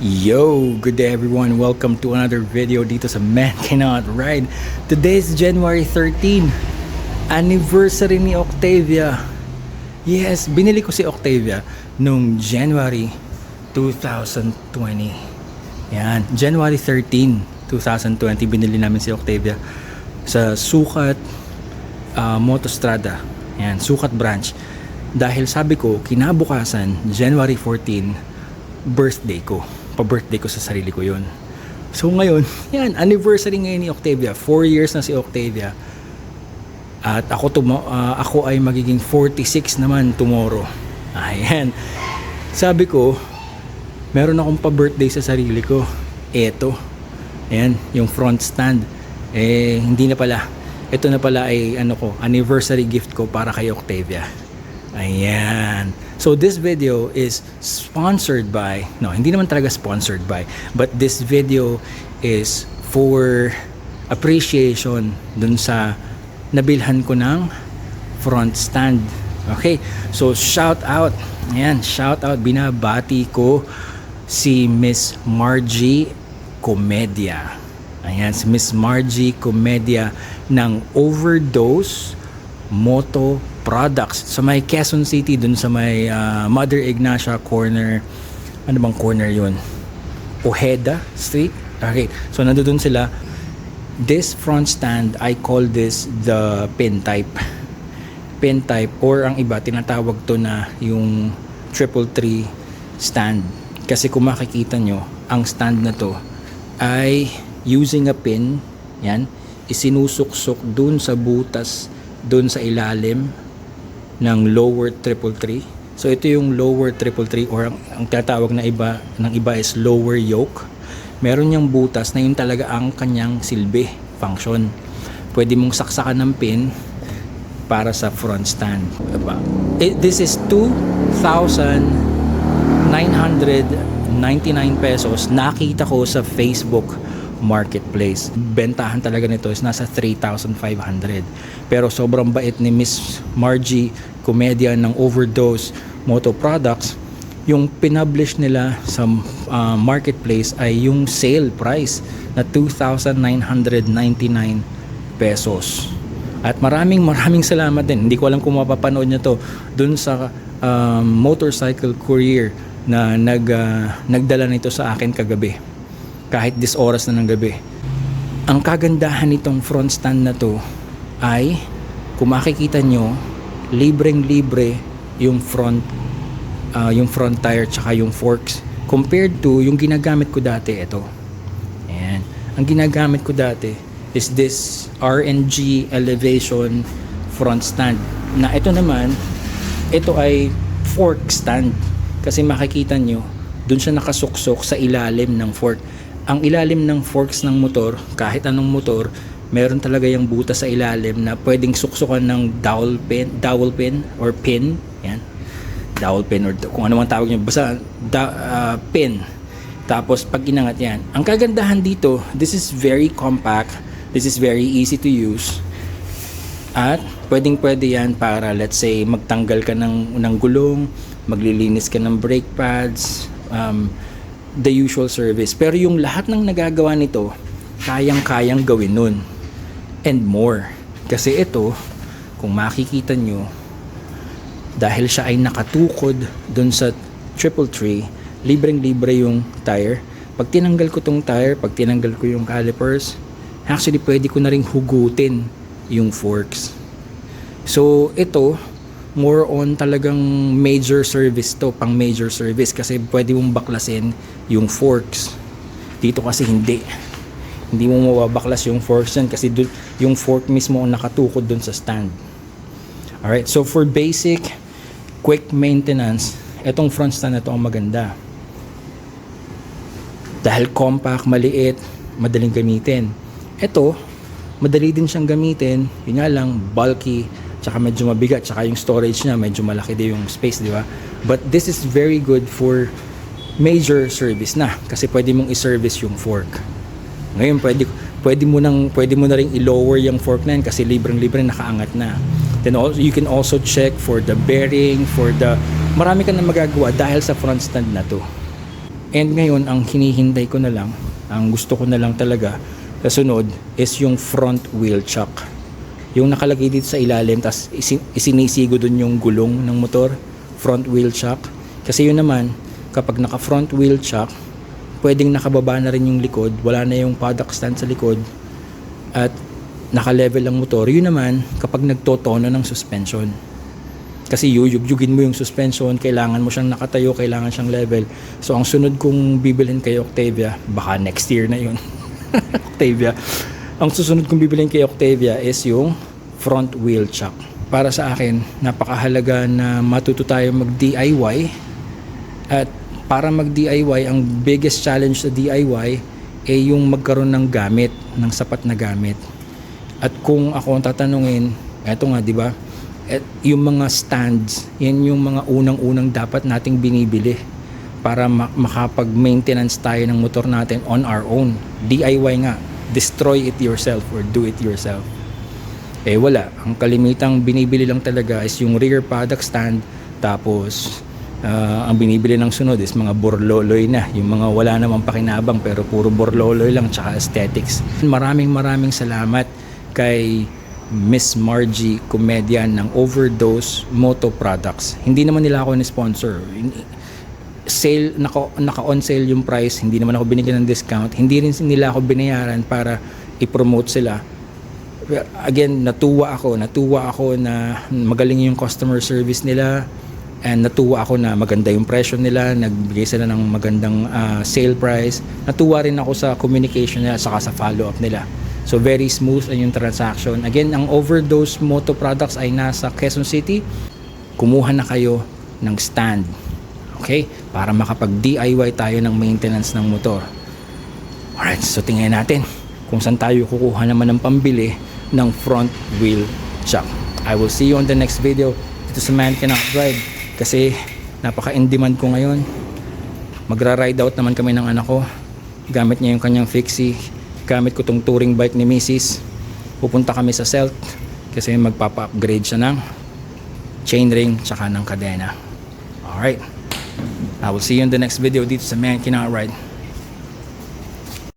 Yo, good day everyone. Welcome to another video dito sa Man Cannot Ride. Today is January 13, anniversary ni Octavia. Yes, binili ko si Octavia nung January 2020. Yan, January 13, 2020 binili namin si Octavia sa Sukat uh, Motostrada. Yan, Sukat branch. Dahil sabi ko, kinabukasan, January 14, birthday ko. Pa-birthday ko sa sarili ko yon. So ngayon, yan, anniversary ngayon ni Octavia. 4 years na si Octavia. At ako, tumo, ah, ako ay magiging 46 naman tomorrow. Ayan. Sabi ko, meron akong pa-birthday sa sarili ko. Eto. Ayan, yung front stand. Eh, hindi na pala. Ito na pala ay ano ko, anniversary gift ko para kay Octavia. Ayan. So this video is sponsored by, no, hindi naman talaga sponsored by, but this video is for appreciation dun sa nabilhan ko ng front stand. Okay, so shout out, ayan, shout out, binabati ko si Miss Margie Comedia. Ayan, si Miss Margie Comedia ng Overdose Moto Products. Sa may Quezon City dun sa may ah, Mother Ignacia corner. Ano bang corner yun? Ojeda Street? Okay. So nandoon sila. This front stand I call this the pin type. Pin type or ang iba tinatawag to na yung triple three stand. Kasi kung makikita nyo ang stand na to ay using a pin yan isinusuksok dun sa butas dun sa ilalim ng lower triple three. So ito yung lower triple three or ang, ang tinatawag na iba ng iba is lower yoke. Meron niyang butas na yun talaga ang kanyang silbi, function. Pwede mong saksakan ng pin para sa front stand. Diba? This is 2,999 pesos. Nakita ko sa Facebook marketplace. Bentahan talaga nito is nasa 3,500. Pero sobrang bait ni Miss Margie Comedia ng Overdose Moto Products. Yung pinublish nila sa uh, marketplace ay yung sale price na 2,999 pesos. At maraming maraming salamat din. Hindi ko alam kung mapapanood niyo to dun sa um, motorcycle courier na nag, uh, nagdala nito sa akin kagabi kahit this oras na ng gabi. Ang kagandahan nitong front stand na to ay kung makikita nyo, libreng-libre yung front uh, yung front tire tsaka yung forks compared to yung ginagamit ko dati ito. Ayan. Ang ginagamit ko dati is this RNG elevation front stand. Na ito naman, ito ay fork stand. Kasi makikita nyo, dun siya nakasuksok sa ilalim ng fork ang ilalim ng forks ng motor, kahit anong motor, meron talaga yung butas sa ilalim na pwedeng suksukan ng dowel pin, dowel pin or pin. Yan. Dowel pin or kung ano man tawag niyo. Basta da, uh, pin. Tapos pag inangat yan. Ang kagandahan dito, this is very compact. This is very easy to use. At pwedeng pwede yan para let's say magtanggal ka ng, ng gulong, maglilinis ka ng brake pads, um, the usual service. Pero yung lahat ng nagagawa nito, kayang-kayang gawin nun. And more. Kasi ito, kung makikita nyo, dahil siya ay nakatukod dun sa triple tree, libreng-libre yung tire. Pag tinanggal ko tong tire, pag tinanggal ko yung calipers, actually pwede ko na ring hugutin yung forks. So ito, more on talagang major service to, pang major service kasi pwede mong baklasin yung forks. Dito kasi hindi. Hindi mo mababaklas yung forks yan kasi dun, yung fork mismo ang nakatukod dun sa stand. Alright, so for basic, quick maintenance, etong front stand na to ang maganda. Dahil compact, maliit, madaling gamitin. Ito, madali din siyang gamitin, yun nga lang, bulky, tsaka medyo mabigat, tsaka yung storage niya, medyo malaki din yung space, di ba? But this is very good for major service na kasi pwede mong i-service yung fork. Ngayon pwede pwede mo nang pwede mo na ring i-lower yung fork na yan kasi libreng-libre nakaangat na. Then also, you can also check for the bearing, for the marami ka na magagawa dahil sa front stand na to. And ngayon, ang hinihintay ko na lang, ang gusto ko na lang talaga sa sunod is yung front wheel chuck. Yung nakalagay dito sa ilalim, tapos isin- isinisigo dun yung gulong ng motor, front wheel chuck. Kasi yun naman, kapag naka front wheel chuck, pwedeng nakababa na rin yung likod, wala na yung paddock stand sa likod, at naka-level ang motor. Yun naman, kapag nagtotono ng suspension. Kasi yuyugyugin mo yung suspension, kailangan mo siyang nakatayo, kailangan siyang level. So ang sunod kong bibilhin kay Octavia, baka next year na yun. Octavia. Ang susunod kong bibilhin kay Octavia is yung front wheel chuck. Para sa akin, napakahalaga na matuto tayo mag-DIY. At para mag-DIY, ang biggest challenge sa DIY ay yung magkaroon ng gamit, ng sapat na gamit. At kung ako ang tatanungin, eto nga, di ba? Et yung mga stands, yan yung mga unang-unang dapat nating binibili para ma- makapag-maintenance tayo ng motor natin on our own. DIY nga. Destroy it yourself or do it yourself. Eh wala. Ang kalimitang binibili lang talaga is yung rear paddock stand tapos ah, ang binibili ng sunod is mga borloloy na. Yung mga wala namang pakinabang pero puro borloloy lang tsaka aesthetics. Maraming maraming salamat kay Miss Margie Comedian ng Overdose Moto Products. Hindi naman nila ako ni-sponsor. Sale, naka, naka-on sale yung price. Hindi naman ako binigyan ng discount. Hindi rin nila ako binayaran para i-promote sila. Again, natuwa ako. Natuwa ako na magaling yung customer service nila. And natuwa ako na maganda yung presyo nila. Nagbigay sila ng magandang ah, sale price. Natuwa rin ako sa communication nila saka sa follow-up nila. So very smooth ang yung transaction. Again, ang Overdose Moto Products ay nasa Quezon City. Kumuha na kayo ng stand. Okay? Para makapag-DIY tayo ng maintenance ng motor. Alright, so tingnan natin kung saan tayo kukuha naman ng pambili ng front wheel chuck. I will see you on the next video. Ito sa Man Cannot Drive kasi napaka-in-demand ko ngayon. Magra-ride out naman kami ng anak ko. Gamit niya yung kanyang fixie. Gamit ko tong touring bike ni Mrs. Pupunta kami sa Celt kasi magpapa-upgrade siya ng chainring tsaka ng kadena. Alright. I will see you in the next video dito sa Man Cannot Ride.